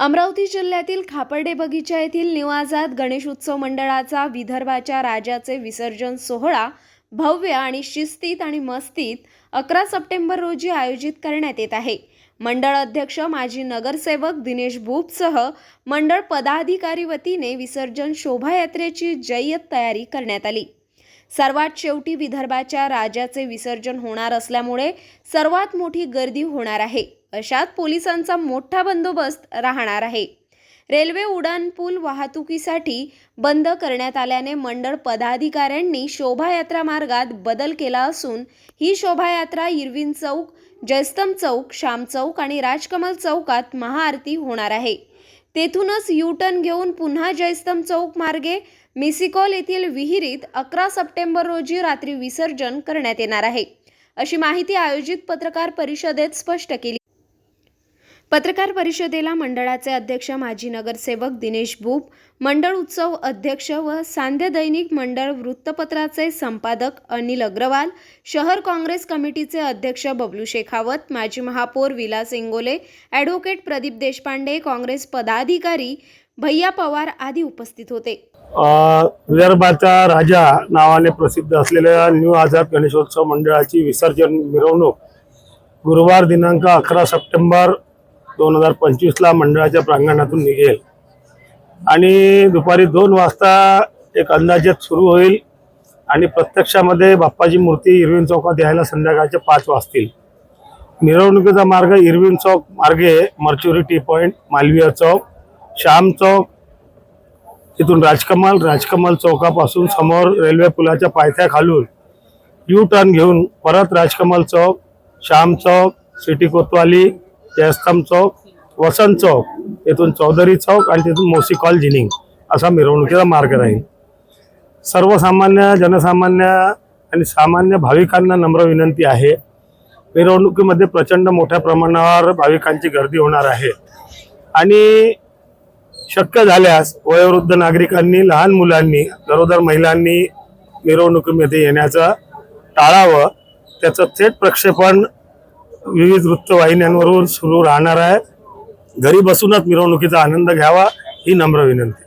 अमरावती जिल्ह्यातील खापर्डे बगीचा येथील निवासात गणेश उत्सव मंडळाचा विदर्भाच्या राजाचे विसर्जन सोहळा भव्य आणि शिस्तीत आणि मस्तीत अकरा सप्टेंबर रोजी आयोजित करण्यात येत आहे. मंडळ अध्यक्ष माजी नगरसेवक दिनेश भूपसह मंडळ पदाधिकारी वतीने विसर्जन शोभायात्रेची जय्यत तयारी करण्यात आली. सर्वात शेवटी विदर्भाच्या राजाचे विसर्जन होणार असल्यामुळे सर्वात मोठी गर्दी होणार आहे. अशात पोलिसांचा मोठा बंदोबस्त राहणार आहे. रेल्वे उड्डाणपूल वाहतुकीसाठी बंद करण्यात आल्याने मंडळ पदाधिकाऱ्यांनी शोभायात्रा मार्गात बदल केला असून ही शोभायात्रा इरविन चौक जयस्तम चौक श्याम चौक आणि राजकमल चौकात महाआरती होणार आहे. तेथूनच यू टर्न घेऊन पुन्हा जयस्तम चौक मार्गे मिसिकॉल येथील विहिरीत अकरा सप्टेंबर रोजी रात्री विसर्जन करण्यात येणार आहे. अशी माहिती आयोजित पत्रकार परिषदेत स्पष्ट केली पत्रकार परिषदेला मंडळाचे अध्यक्ष माजी नगरसेवक दिनेश भूप मंडळ उत्सव अध्यक्ष व सांध्य दैनिक मंडळ वृत्तपत्राचे संपादक अनिल अग्रवाल शहर काँग्रेस कमिटीचे अध्यक्ष बबलू शेखावत माजी महापौर विलास इंगोले ॲडव्होकेट प्रदीप देशपांडे काँग्रेस पदाधिकारी भैया पवार आदी उपस्थित होते. विदर्भाचा राजा नावाने प्रसिद्ध असलेल्या न्यू आझाद गणेशोत्सव मंडळाची विसर्जन मिरवणूक गुरुवार दिनांक अकरा सप्टेंबर दोन हजार पंचवीसला मंडळाच्या प्रांगणातून निघेल. आणि दुपारी दोन वाजता एक अंदाजात सुरू होईल. आणि प्रत्यक्षामध्ये बाप्पाची मूर्ती इरविन चौकात यायला संध्याकाळचे पाच वाजतील. मिरवणुकीचा मार्ग इरविन चौक मार्गे मर्च्युरी टी पॉईंट मालवीय चौक श्याम चौक तिथून राजकमल राजकमल चौकापासून समोर रेल्वे पुलाच्या पायथ्याखालून यू टर्न घेऊन परत राजकमल चौक श्याम चौक सिटी कोतवाली जयस्तंभ चौक वसंत चौक येथून चौधरी चौक आणि तिथून मोसी कॉल जिनिंग असा मिरवणुकीचा मार्ग राहील. सर्वसामान्य जनसामान्य आणि सामान्य भाविकांना नम्र विनंती आहे. मिरवणुकीमध्ये प्रचंड मोठ्या प्रमाणावर भाविकांची गर्दी होणार आहे. आणि शक्य झाल्यास वयोवृद्ध नागरिकांनी लहान मुलांनी गरोदर महिलांनी मिरवणुकीमध्ये येण्याचं टाळावं त्याचं थेट प्रक्षेपण विविध वृत्तवाहिन्यांवरून सुरू राहणार आहे. घरी बसूनच मिरवणुकीचा आनंद घ्यावा ही नम्र विनंती.